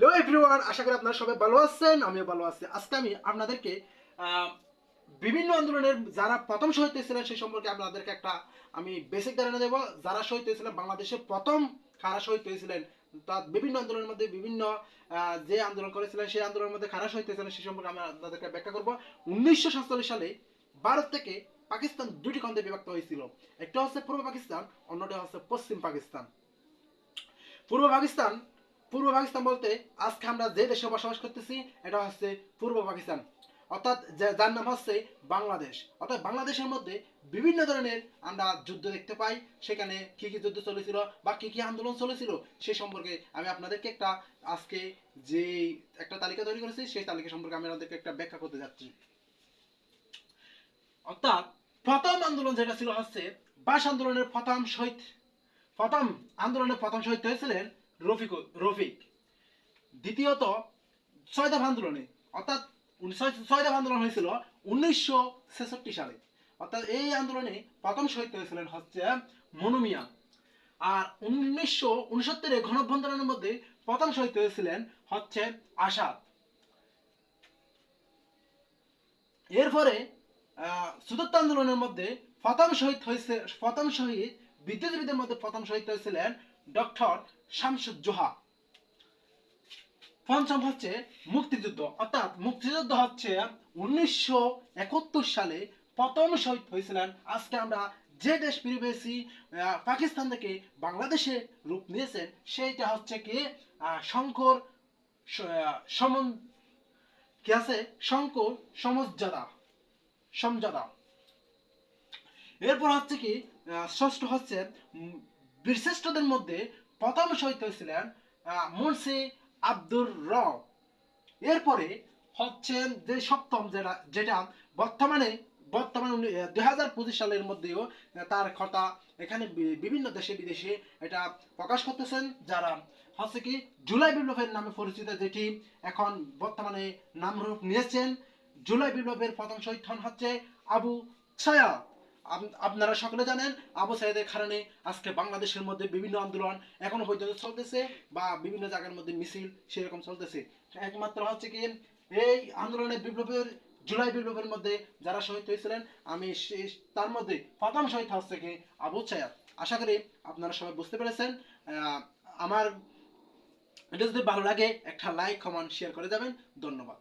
Hello everyone আশা করি আপনারা সবাই ভালো আছেন, আমিও ভালো আছি। আজকে আমি আপনাদেরকে বিভিন্ন আন্দোলনের যারা প্রথম শহীদ হয়েছিলেন সেই সম্পর্কে আপনাদেরকে একটা আমি বেসিক ধারণা দেবো। যারা শহীদ হয়েছিলেন বাংলাদেশের প্রথম কারা শহীদ হয়েছিলেন তার বিভিন্ন আন্দোলনের মধ্যে বিভিন্ন যে আন্দোলন করেছিলেন, সেই আন্দোলনের মধ্যে কারা শহীদ হয়েছিলেন সেই সম্পর্কে আমি আপনাদেরকে ব্যাখ্যা করব। উনিশশো সাতচল্লিশ সালে ভারত থেকে পাকিস্তান দুটি খণ্ডে বিভক্ত হয়েছিল। একটা হচ্ছে পূর্ব পাকিস্তান, অন্যটা হচ্ছে পশ্চিম পাকিস্তান। পূর্ব পাকিস্তান পূর্ব পাকিস্তান বলতে আজকে আমরা যে দেশে বসবাস করতেছি, এটা হচ্ছে পূর্ব পাকিস্তান। অর্থাৎ যার নাম হচ্ছে বাংলাদেশ। অর্থাৎ বাংলাদেশের মধ্যে বিভিন্ন ধরনের আমরা যুদ্ধ দেখতে পাই। সেখানে কি কি যুদ্ধ চলেছিল বা কি কি আন্দোলন চলেছিল, সে সম্পর্কে আমি আপনাদেরকে একটা আজকে যে একটা তালিকা তৈরি করেছি, সেই তালিকা সম্পর্কে আমি আপনাদেরকে একটা ব্যাখ্যা করতে যাচ্ছি। অর্থাৎ প্রথম আন্দোলন যেটা ছিল হচ্ছে বাস আন্দোলনের প্রথম শহীদ। প্রথম আন্দোলনের প্রথম শহীদ হয়েছিলেন রফিক রফিক। দ্বিতীয়ত ছয়দফ আন্দোলনে অর্থাৎ ছয়- ছয়দফ আন্দোলন হয়েছিল উনিশশো ছেষট্টি সালে। অর্থাৎ এই আন্দোলনে প্রথম শহীদ হয়েছিলেন হচ্ছে মনুমিয়া আর উনিশশো উনসত্তরের গণভ্যন্তরের মধ্যে প্রথম শহীদ হয়েছিলেন হচ্ছে আসাদ। এরপরে চতুর্থ আন্দোলনের মধ্যে প্রথম শহীদ হয়েছে, প্রথম শহীদ বিদ্যুৎবিদের মধ্যে প্রথম শহীদ হয়েছিলেন ডক্টর শামসুজ্জোহা পঞ্চম হচ্ছে মুক্তিযুদ্ধ। অর্থাৎ মুক্তিযুদ্ধ হচ্ছে উনিশশো একাত্তর সালে প্রথম শহীদ হয়েছিলেন। আজকে আমরা যে দেশ ফিরে পাকিস্তান থেকে বাংলাদেশে রূপ নিয়েছেন, সেইটা হচ্ছে কি শঙ্কর সমন, কি আছে? শঙ্কর সমজ্জাদা সমজাদা এরপর হচ্ছে কি ষষ্ঠ হচ্ছে বীরশ্রেষ্ঠদের মধ্যে প্রথম শহীদ হয়েছিলেন মুন্সি আব্দুর র এরপরে হচ্ছেন যে সপ্তম যেটা যেটা বর্তমানে বর্তমানে দুই হাজার পঁচিশ সালের মধ্যেও তার কথা এখানে বিভিন্ন দেশে, বিদেশে এটা প্রকাশ করতেছেন, যারা হচ্ছে কি জুলাই বিপ্লবের নামে পরিচিত যেটি এখন বর্তমানে নামরূপ নিয়েছেন। জুলাই বিপ্লবের প্রথম শহীদ হন হচ্ছে আবু ছায়া আপনারা সকলে জানেন, আবু সাইদের কারণে আজকে বাংলাদেশের মধ্যে বিভিন্ন আন্দোলন এখনও পর্যন্ত চলতেছে বা বিভিন্ন জায়গার মধ্যে মিছিল সেরকম চলতেছে। একমাত্র হচ্ছে কি, এই আন্দোলনের বিপ্লবের, জুলাই বিপ্লবের মধ্যে যারা শহীদ হয়েছিলেন, আমি তার মধ্যে প্রথম শহীদ হচ্ছে কি, আবু ছায়া আশা করি আপনারা সবাই বুঝতে পেরেছেন। আমার এটা যদি ভালো লাগে, একটা লাইক, কমেন্ট শেয়ার করে যাবেন। ধন্যবাদ।